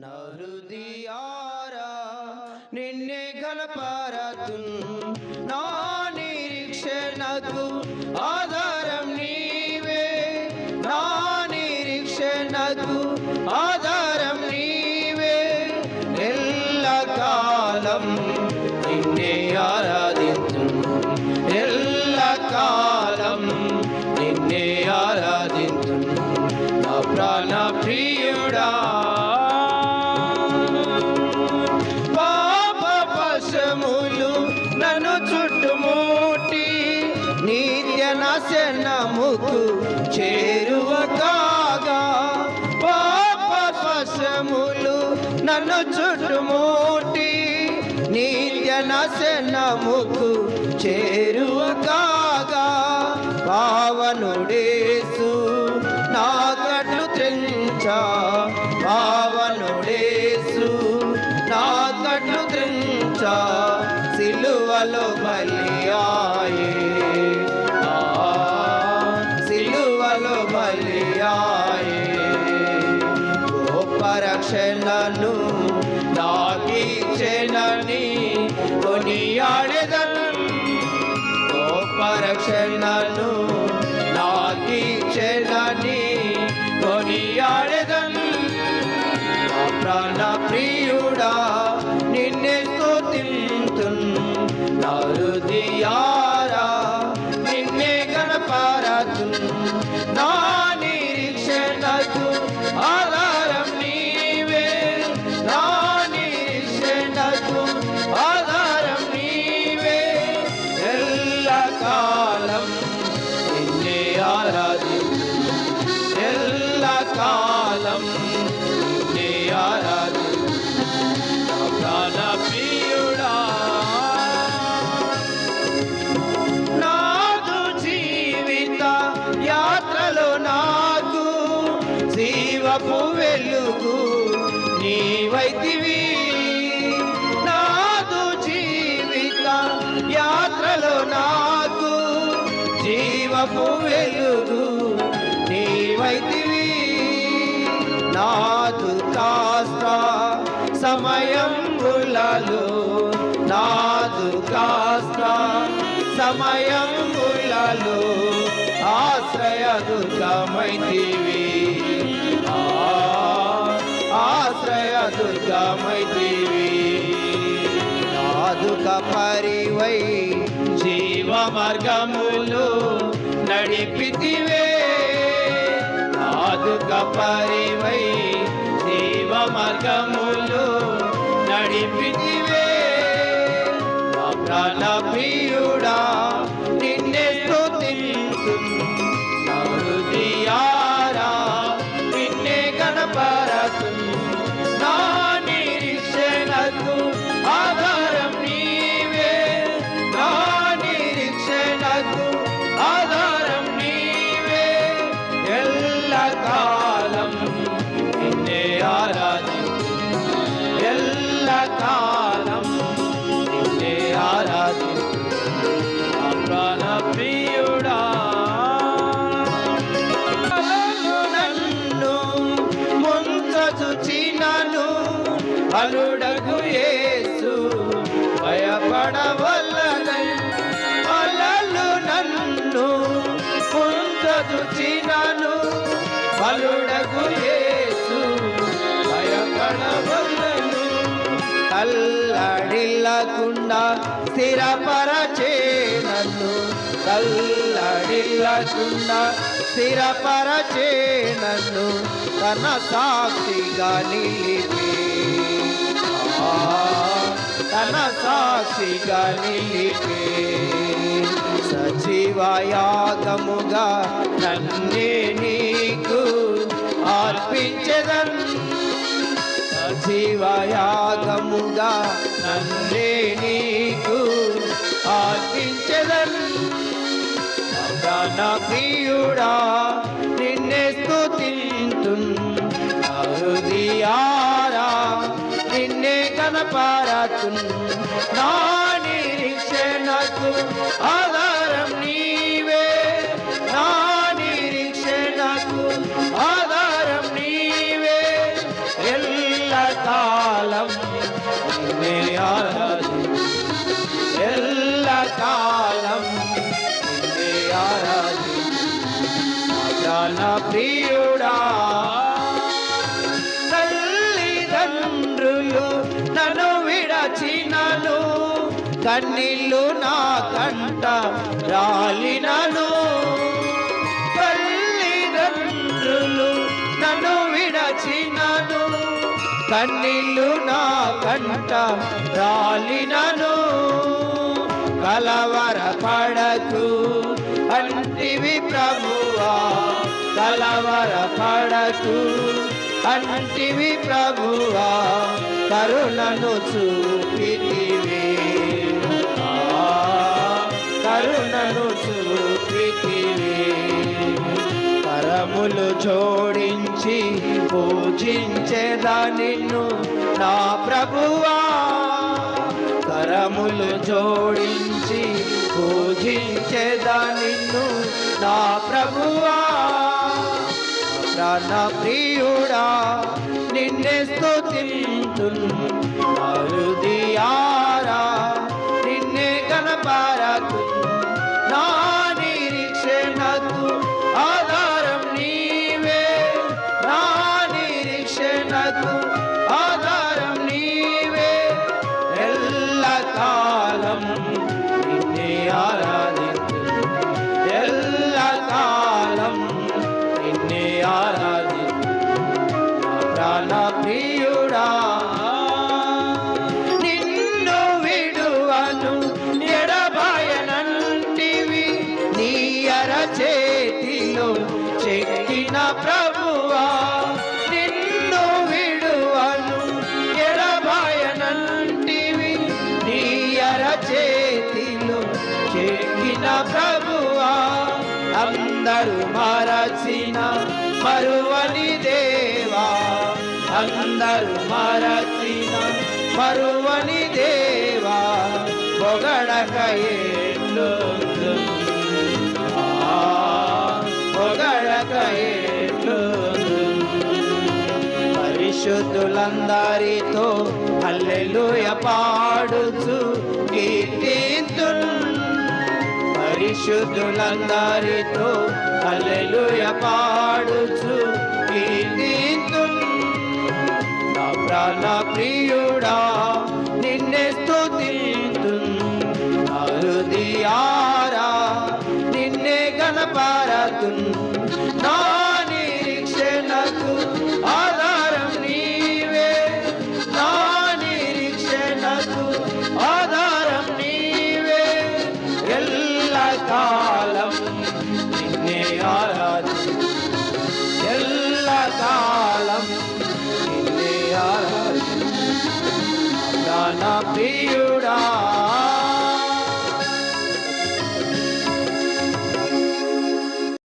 నా హృదయారా నిన్నే గణపారతు నన్ను చుట్టుముట్టి నిత్య నశనముకు చేరువ కాగా పావనుడేసు నా కట్లు త్రించా పావనుడేసు నా కట్లు త్రించా సిలువలో బలియా द బ్రతుకు నీవైతివి. నాదు జీవిత యాత్రలో నాకు జీవపు వెలుగు నీవైతివి. నాదు కాస్త సమయం బులలో నాదు కాస్త సమయం బులలో ఆశ్రయ దుర్గమైతివి దుర్గమైతివి నాదుక పరివై జీవ మార్గములు నడిపితివే. నాదుక పరివై జీవ మార్గములు నడిపితివే. ప్రాణ ప్రియుడా అలుడగు యేసు భయపడవల్లనై అలలు నన్ను ముంచచుచినను అలుడగు యేసు భయపడవల్లను కల్లడిల్లకుండా స్థిరపరచే నన్ను కల్లడిల్లకుండా స్థిరపరచే నన్ను తన సాక్షిగా నిలిపి తన సాక్షిగా నిలిపి సజీవయాగముగా నన్నే నీకు అర్పించదన్. సజీవయాగముగా నన్నే నీకు అర్పించదన్. ప్రాణ ప్రియుడా జ్ఞాన పారాకు నా నిరీక్షణకు ఆధారం నీవే. నా నిరీక్షణకు ఆధారం నీవే. ఎల్ల కాలం నిన్నే ఆరాధి ఎల్ల కాలం నిన్నే నన్ను విడచినను. కన్నీళ్ళు నా కంట రాలినను. తల్లిదండ్రులు నన్ను విడచినను. కన్నీళ్ళు నా కంట రాలినను. కలవర పడకు అంటివి ప్రభువా. కలవర పడకు అంటివి ప్రభువా. కరుణను చూపితివే. కరుణను చూపితివే. కరములు జోడించి పూజించేదా నిన్ను నా ప్రభువా? కరములు జోడించి పూజించేదా నిన్ను నా ప్రభువా? ప్రాణ ప్రియుడా నిన్నే స్తుతింతున్ హృదయారా నిన్నే ప్రభువా అందరూ మరచిన మరువని దేవా అందరూ మరచిన మరువని దేవా పొగడక ఏళ్ళు పొగడక పరిశుద్ధులందరితో అల్లెలుయ పాడుచు కీర్తి పరిశుద్ధులందరితో అల్లెలుయ పాడుచు నా ప్రాణ ప్రియుడా నిన్నే స్తుతింతున్ నా హృదయారా నిన్నే గణపారతు. నా